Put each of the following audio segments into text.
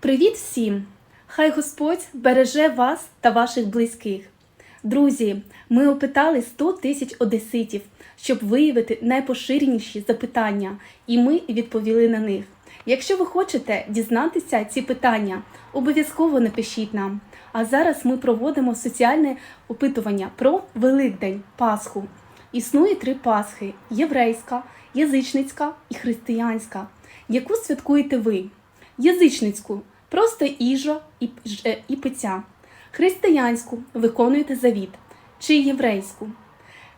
Привіт всім! Хай Господь береже вас та ваших близьких. Друзі, ми опитали 100 тисяч одеситів, щоб виявити найпоширеніші запитання, і ми відповіли на них. Якщо ви хочете дізнатися ці питання, обов'язково напишіть нам. А зараз ми проводимо соціальне опитування про Великдень, Пасху. Існує три Пасхи: єврейська, язичницька і християнська. Яку святкуєте ви? Язичницьку просто їжа і, е, і пиття. Християнську виконуєте завіт чи єврейську.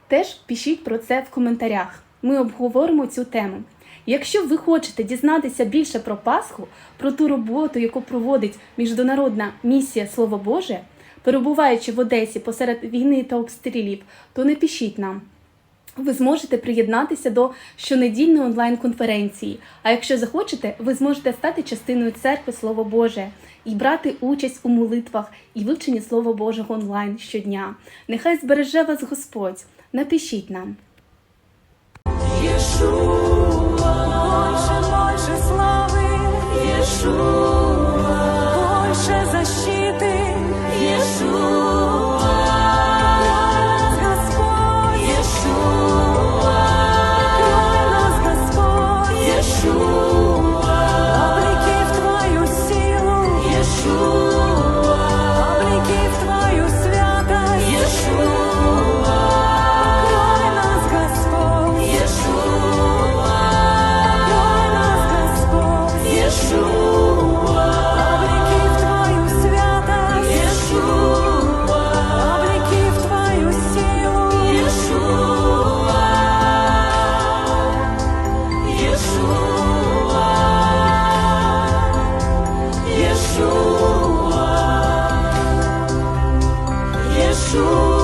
Теж пишіть про це в коментарях. Ми обговоримо цю тему. Якщо ви хочете дізнатися більше про Пасху, про ту роботу, яку проводить Міжнародна місія Слово Боже, перебуваючи в Одесі посеред війни та обстрілів, то не пишіть нам. Ви зможете приєднатися до щонедільної онлайн-конференції. А якщо захочете, ви зможете стати частиною церкви Слово Боже і брати участь у молитвах і вивченні Слова Божого онлайн щодня. Нехай збереже вас Господь. Напишіть нам. Больше, больше славы, Иешуа, больше 住